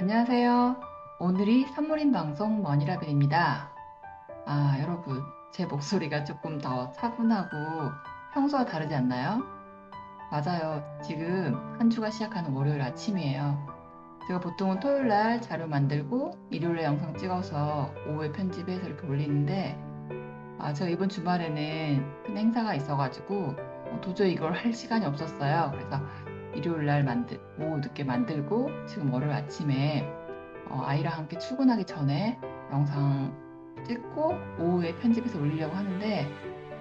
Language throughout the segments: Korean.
안녕하세요. 오늘이 선물인 방송 머니라벨입니다. 아, 여러분, 제 목소리가 조금 더 차분하고 평소와 다르지 않나요? 맞아요. 지금 한 주가 시작하는 월요일 아침이에요. 제가 보통은 토요일 날 자료 만들고 일요일에 영상 찍어서 오후에 편집해서 이렇게 올리는데 아, 제가 이번 주말에는 큰 행사가 있어가지고 어, 도저히 이걸 할 시간이 없었어요. 그래서 일요일 날 만들, 오후 늦게 만들고 지금 월요일 아침에 어, 아이랑 함께 출근하기 전에 영상 찍고 오후에 편집해서 올리려고 하는데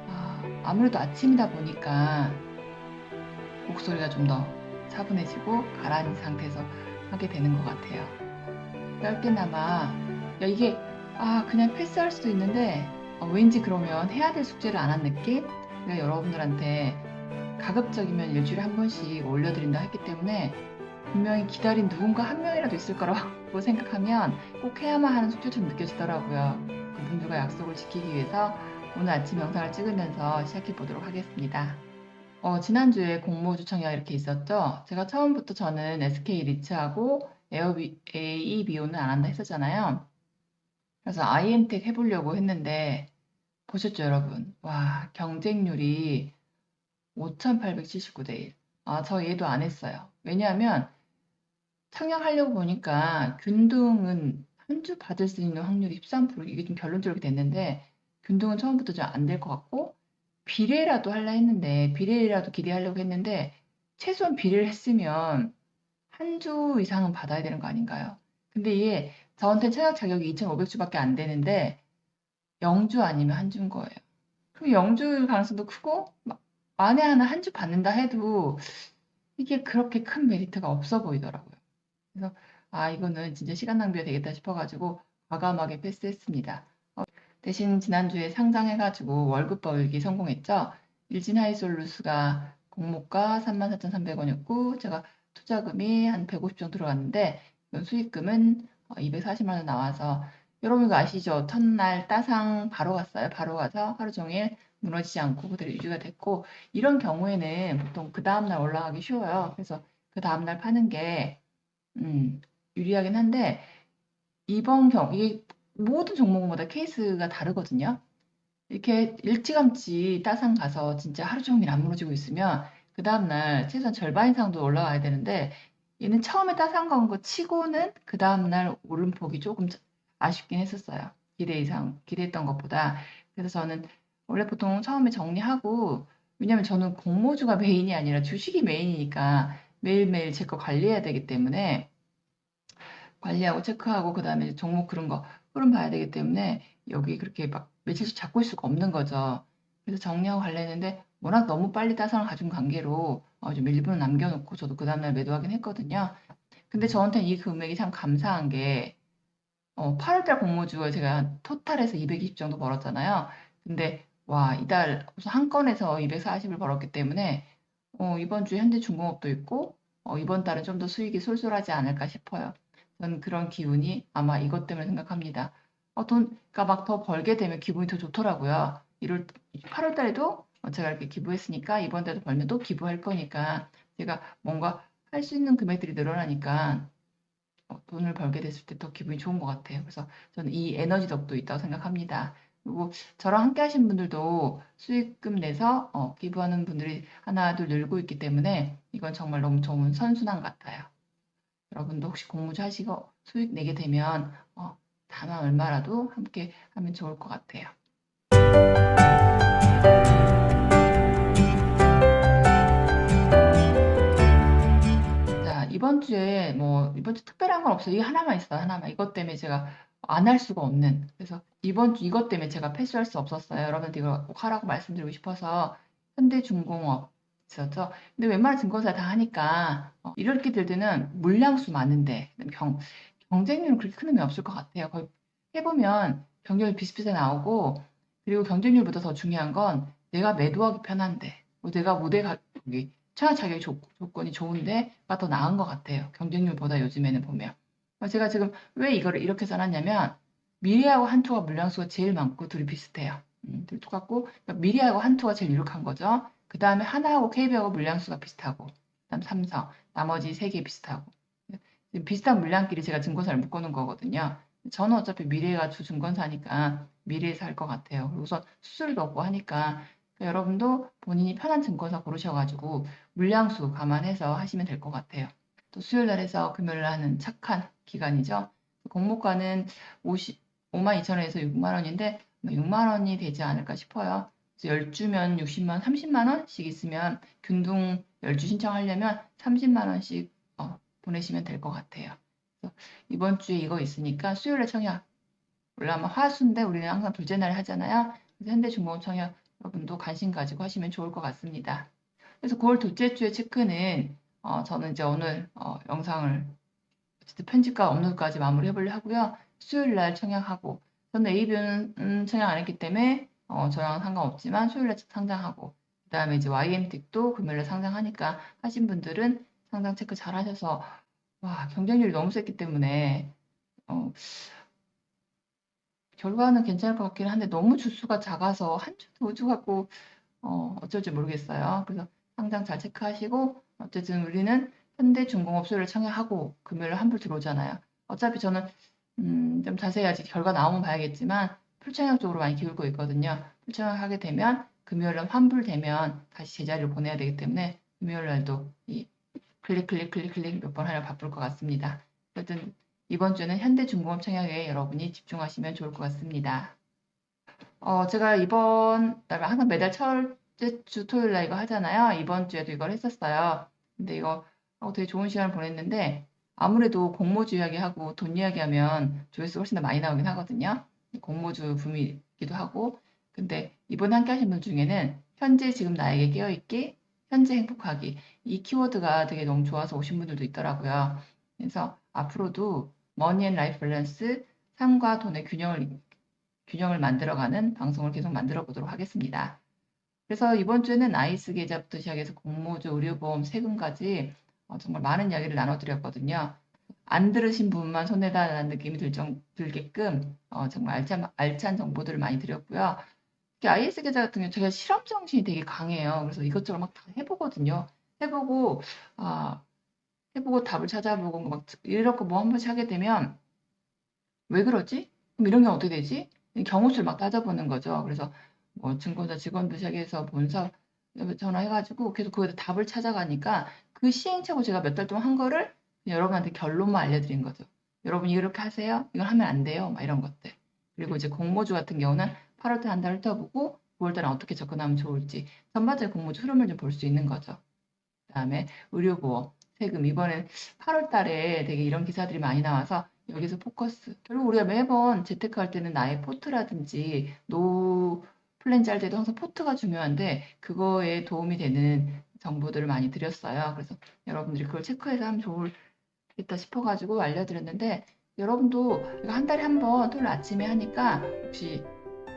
아, 아무래도 아침이다 보니까 목소리가 좀 더 차분해지고 가라앉은 상태에서 하게 되는 것 같아요. 짧게나마 야, 이게 아 그냥 패스할 수도 있는데 어, 왠지 그러면 해야 될 숙제를 안 한 느낌? 제가 여러분들한테 가급적이면 일주일에 한 번씩 올려드린다 했기 때문에 분명히 기다린 누군가 한 명이라도 있을 거라고 생각하면 꼭 해야만 하는 숙제처럼 느껴지더라고요. 그분들과 약속을 지키기 위해서 오늘 아침 영상을 찍으면서 시작해 보도록 하겠습니다. 어, 지난주에 공모 주청이 이렇게 있었죠. 제가 처음부터 저는 SK 리츠하고 AEBO는 안 한다 했었잖아요. 그래서 IM텍 해보려고 했는데 보셨죠, 여러분? 와, 경쟁률이 5,879대 1. 아, 저 얘도 안 했어요. 왜냐하면 청약하려고 보니까 균등은 한 주 받을 수 있는 확률이 13% 이게 좀 결론적으로 됐는데 균등은 처음부터 좀 안 될 것 같고 비례라도 하려 했는데 비례라도 기대하려고 했는데 최소한 비례를 했으면 한 주 이상은 받아야 되는 거 아닌가요? 근데 이게 저한테 청약 자격이 2,500주밖에 안 되는데 0주 아니면 한 주인 거예요. 그럼 0주일 가능성도 크고 마- 만에 하나 한 주 받는다 해도 이게 그렇게 큰 메리트가 없어 보이더라고요. 그래서 아 이거는 진짜 시간 낭비가 되겠다 싶어가지고 과감하게 패스했습니다. 어, 대신 지난주에 상장해가지고 월급 벌기 성공했죠. 일진 하이솔루스가 공모가 34,300원이었고 제가 투자금이 한 150 정도 들어갔는데 수익금은 240만 원 나와서 여러분 이거 아시죠? 첫날 따상 바로 갔어요. 바로 가서 하루 종일 무너지지 않고 그대로 유지가 됐고 이런 경우에는 보통 그 다음날 올라가기 쉬워요. 그래서 그 다음날 파는 게 음, 유리하긴 한데 이번 경우 이게 모든 종목마다 케이스가 다르거든요. 이렇게 일찌감치 따상 가서 진짜 하루 종일 안 무너지고 있으면 그 다음날 최소한 절반 이상도 올라와야 되는데 얘는 처음에 따상 간거 치고는 그 다음날 오름폭이 조금 아쉽긴 했었어요. 기대 이상, 기대했던 것보다. 그래서 저는 원래 보통 처음에 정리하고 왜냐면 저는 공모주가 메인이 아니라 주식이 메인이니까 매일매일 제 거 관리해야 되기 때문에 관리하고 체크하고 그 다음에 종목 그런 거 흐름 봐야 되기 때문에 여기 그렇게 막 며칠씩 잡고 있을 수가 없는 거죠. 그래서 정리하고 관리했는데 워낙 너무 빨리 따상을 가진 관계로 어, 좀 일부는 남겨놓고 저도 그 다음날 매도하긴 했거든요. 근데 저한테는 이 금액이 참 감사한 게 어, 8월달 공모주에 제가 토탈에서 220 정도 벌었잖아요. 근데 와 이달 우선 한 건에서 240을 벌었기 때문에 어, 이번 주에 현대중공업도 있고 어, 이번 달은 좀 더 수익이 쏠쏠하지 않을까 싶어요. 저는 그런 기운이 아마 이것 때문에 생각합니다. 어, 돈, 그러니까 막 더 벌게 되면 기분이 더 좋더라고요. 1월, 8월 달에도 제가 이렇게 기부했으니까 이번 달도 벌면 또 기부할 거니까 제가 뭔가 할 수 있는 금액들이 늘어나니까 어, 돈을 벌게 됐을 때 더 기분이 좋은 것 같아요. 그래서 저는 이 에너지 덕도 있다고 생각합니다. 그리고 저랑 함께 하신 분들도 수익금 내서 어, 기부하는 분들이 하나 둘 늘고 있기 때문에 이건 정말 너무 좋은 선순환 같아요. 여러분도 혹시 공모주 하시고 수익 내게 되면 어, 다만 얼마라도 함께 하면 좋을 것 같아요. 자, 이번 주에 뭐 이번 주 특별한 건 없어요. 이게 하나만 있어요. 하나만. 이것 때문에 제가 안 할 수가 없는. 그래서 이번 주 이것 때문에 제가 패스할 수 없었어요. 여러분한테 이거 꼭 하라고 말씀드리고 싶어서 현대중공업 있었죠. 근데 웬만한 증권사 다 하니까 어, 이렇게 될 때는 물량수 많은데 경, 경쟁률은 그렇게 큰 의미 없을 것 같아요. 거의 해보면 경쟁률 비슷비슷해 나오고 그리고 경쟁률보다 더 중요한 건 내가 매도하기 편한데 뭐 내가 무대 가격이 청약 자격 조, 조건이 좋은데가 더 나은 것 같아요. 경쟁률보다 요즘에는 보면. 그래서 제가 지금 왜 이거를 이렇게 써놨냐면 미래하고 한투가 물량수가 제일 많고 둘이 비슷해요. 음, 둘이 똑같고 그러니까 미래하고 한투가 제일 유력한 거죠. 그 다음에 하나하고 KB하고 물량수가 비슷하고 그다음 삼성 나머지 세 개 비슷하고 비슷한 물량끼리 제가 증권사를 묶어놓은 거거든요. 저는 어차피 미래가 주 증권사니까 미래에서 할 것 같아요. 우선 수수료도 없고 하니까 그러니까 여러분도 본인이 편한 증권사 고르셔가지고 물량수 감안해서 하시면 될 것 같아요. 또 수요일 날에서 금요일 날 하는 착한 기간이죠. 공모가는 50, 5만 2천 원에서 6만 원인데 6만 원이 되지 않을까 싶어요. 그래서 10주면 60만, 30만 원씩 있으면 균등 10주 신청하려면 30만 원씩 어, 보내시면 될 것 같아요. 그래서 이번 주에 이거 있으니까 수요일에 청약. 원래 아마 화수인데 우리는 항상 둘째 날에 하잖아요. 그래서 현대중공업 청약 여러분도 관심 가지고 하시면 좋을 것 같습니다. 그래서 9월 둘째 주에 체크는 어, 저는 이제 오늘 어, 영상을 편집과 업로드까지 마무리해 보려 하고요. 수요일 날 청약하고 저는 A뷰는 음, 청약 안 했기 때문에 어, 저랑 상관없지만 수요일 날 상장하고 그 다음에 이제 YM틱도 금요일 날 상장하니까 하신 분들은 상장 체크 잘 하셔서 와 경쟁률이 너무 셌기 때문에 어, 결과는 괜찮을 것 같긴 한데 너무 주수가 작아서 한 주, 두주 갖고 어, 어쩔지 모르겠어요. 그래서 상장 잘 체크하시고 어쨌든 우리는 현대중공업 수요일에 청약하고 금요일에 환불 들어오잖아요. 어차피 저는 음, 좀 자세히 아직 결과 나오면 봐야겠지만 풀청약 쪽으로 많이 기울고 있거든요. 풀청약 하게 되면 금요일 날 환불되면 다시 제자리로 보내야 되기 때문에 금요일 날도 이 클릭 클릭 클릭 클릭 몇 번 하려 바쁠 것 같습니다. 어쨌든 이번 주는 현대중공업 청약에 여러분이 집중하시면 좋을 것 같습니다. 어, 제가 이번 달 항상 매달 첫째 주 토요일 날 이거 하잖아요. 이번 주에도 이걸 했었어요. 근데 이거 하고 되게 좋은 시간을 보냈는데 아무래도 공모주 이야기하고 돈 이야기하면 조회수가 훨씬 더 많이 나오긴 하거든요. 공모주 붐이기도 하고 근데 이번에 함께 하신 분 중에는 현재 지금 나에게 깨어있기, 현재 행복하기 이 키워드가 되게 너무 좋아서 오신 분들도 있더라고요. 그래서 앞으로도 머니 앤 라이프 밸런스 삶과 돈의 균형을 균형을 만들어가는 방송을 계속 만들어 보도록 하겠습니다. 그래서 이번 주에는 아이스 계좌부터 시작해서 공모주, 의료보험, 세금까지 어, 정말 많은 이야기를 나눠드렸거든요. 안 들으신 분만 손해다라는 느낌이 들 정, 들게끔 어, 정말 알찬, 알찬 정보들을 많이 드렸고요. 특히 IS 계좌 같은 경우 제가 실험 정신이 되게 강해요. 그래서 이것저것 막 다 해보거든요. 해보고 아, 해보고 답을 찾아보고 막 이렇게 뭐 한 번씩 하게 되면 왜 그러지? 그럼 이런 게 어떻게 되지? 경우수를 막 따져보는 거죠. 그래서 뭐 증권사 직원들 시작해서 본사 전화해가지고 계속 거기다 답을 찾아가니까 그 시행착오 제가 몇 달 동안 한 거를 여러분한테 결론만 알려드린 거죠. 여러분 이렇게 하세요. 이걸 하면 안 돼요. 막 이런 것들. 그리고 이제 공모주 같은 경우는 8월달 한 달 훑어보고 9월달에 어떻게 접근하면 좋을지 전반적인 공모주 흐름을 좀 볼 수 있는 거죠. 그 다음에 의료보험, 세금 이번엔 8월달에 되게 이런 기사들이 많이 나와서 여기서 포커스. 결국 우리가 매번 재테크 할 때는 나의 포트라든지 노 플랜 짤 때도 항상 포트가 중요한데 그거에 도움이 되는 정보들을 많이 드렸어요. 그래서 여러분들이 그걸 체크해서 하면 좋겠다 싶어가지고 알려드렸는데 여러분도 이거 한 달에 한 번 토요일 아침에 하니까 혹시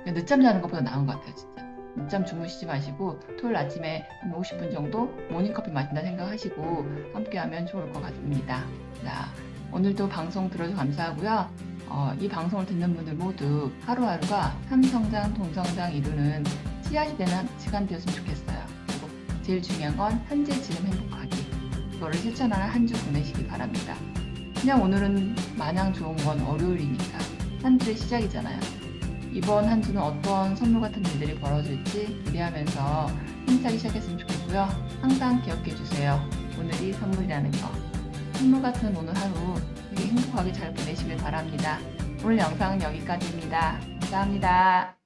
늦잠 자는 것보다 나은 것 같아요, 진짜. 늦잠 주무시지 마시고 토요일 아침에 한 50분 정도 모닝커피 마신다 생각하시고 함께하면 좋을 것 같습니다. 자, 오늘도 방송 들어줘서 감사하고요. 어, 이 방송을 듣는 분들 모두 하루하루가 삶성장, 돈성장 이루는 씨앗이 되는 시간 되었으면. 그리고 제일 중요한 건 현재 지금 행복하기. 그거를 실천하는 한 주 보내시기 바랍니다. 그냥 오늘은 마냥 좋은 건 월요일이니까 한 주의 시작이잖아요. 이번 한 주는 어떤 선물 같은 일들이 벌어질지 기대하면서 힘차게 시작했으면 좋겠고요. 항상 기억해 주세요. 오늘이 선물이라는 거. 선물 같은 오늘 하루 되게 행복하게 잘 보내시길 바랍니다. 오늘 영상은 여기까지입니다. 감사합니다.